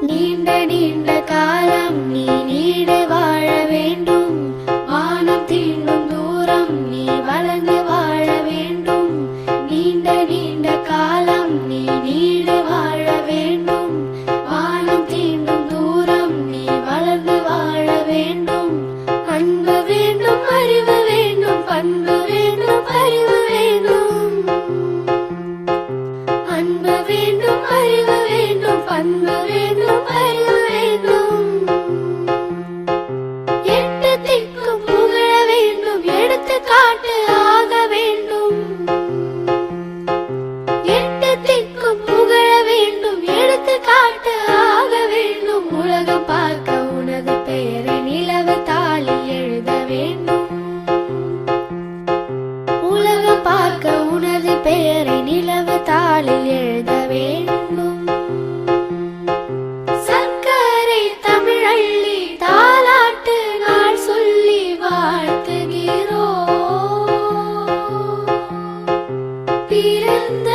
நீண்ட நீண்ட காலம் நீ நீடு வாழ வேண்டும். வானம் தீண்டும் தூரம் நீ வளர்ந்து வாழ வேண்டும். நீண்ட நீண்ட காலம் நீ நீடு வாழ வேண்டும். வானம் தீண்டும் தூரம் நீ வளர்ந்து வாழ வேண்டும். அன்பு வேண்டும் அறிவு வேண்டும் பண்பு வேண்டும் அறிவு வேண்டும். பார்க்க உனது பெயரை நிலவு தாலி எழுத வேண்டும். உலக பார்க்க உனது பெயரை நிலவு தாளில் எழுத வேண்டும். பிறந்த